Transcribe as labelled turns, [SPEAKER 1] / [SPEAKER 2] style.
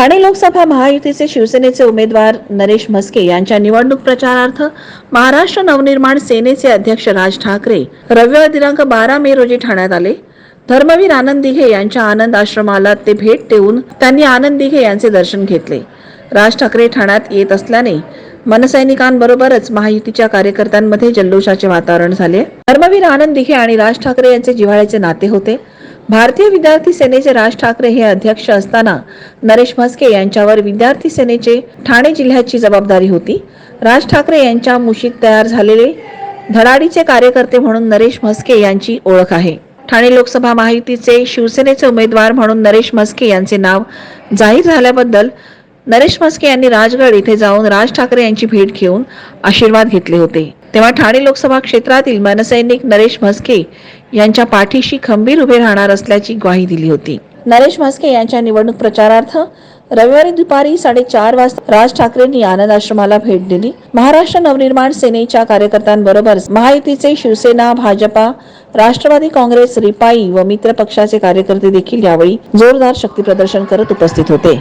[SPEAKER 1] ठाणे लोकसभा महायुतीचे शिवसेनेचे उमेदवार नरेश म्हस्के यांच्या निवडणूक प्रचारार्थ महाराष्ट्र नवनिर्माण सेनेचे अध्यक्ष राज ठाकरे रविवार दिनांक बारा मे रोजी ठाण्यात आले. धर्मवीर आनंद दिघे यांच्या आनंद आश्रमाला ते भेट देऊन त्यांनी आनंद दिघे यांचे दर्शन घेतले. राज ठाकरे ठाण्यात येत असल्याने मनसैनिकांबरोबरच महायुतीच्या कार्यकर्त्यांमध्ये जल्लोषाचे वातावरण झाले. धर्मवीर आनंद दिघे आणि राज ठाकरे यांचे जिव्हाळ्याचे नाते होते. भारतीय विद्यार्थी सेनेचे राज ठाकरे हे अध्यक्ष असताना नरेश म्हस्के यांच्यावर विद्यार्थी सेनेचे ठाणे जिल्ह्याची जबाबदारी होती. राज ठाकरे यांच्या मुशीत तयार झालेले धडाडीचे कार्यकर्ते म्हणून नरेश म्हस्के यांची ओळख आहे. ठाणे लोकसभा महायुतीचे शिवसेनेचे उमेदवार म्हणून नरेश म्हस्के यांचे नाव जाहीर झाल्याबद्दल नरेश म्हस्के यांनी राजगड येथे जाऊन राज ठाकरे यांची भेट घेऊन आशीर्वाद घेतले होते. तेव्हा ठाणे लोकसभा क्षेत्रातील मनसैनिक नरेश म्हस्के यांच्या पाठीशी खंबीर उभे राहणार असल्याची ग्वाही दिली होती. नरेश म्हस्के यांच्या निवडणूक प्रचारार्थ रविवारी दुपारी साडेचार वाजता राज ठाकरेंनी आनंद आश्रमाला भेट दिली. महाराष्ट्र नवनिर्माण सेनेच्या कार्यकर्त्यांबरोबर महायुतीचे शिवसेना भाजपा राष्ट्रवादी काँग्रेस रिपाई व मित्र पक्षाचे कार्यकर्ते देखील यावेळी जोरदार शक्ती प्रदर्शन करत उपस्थित होते.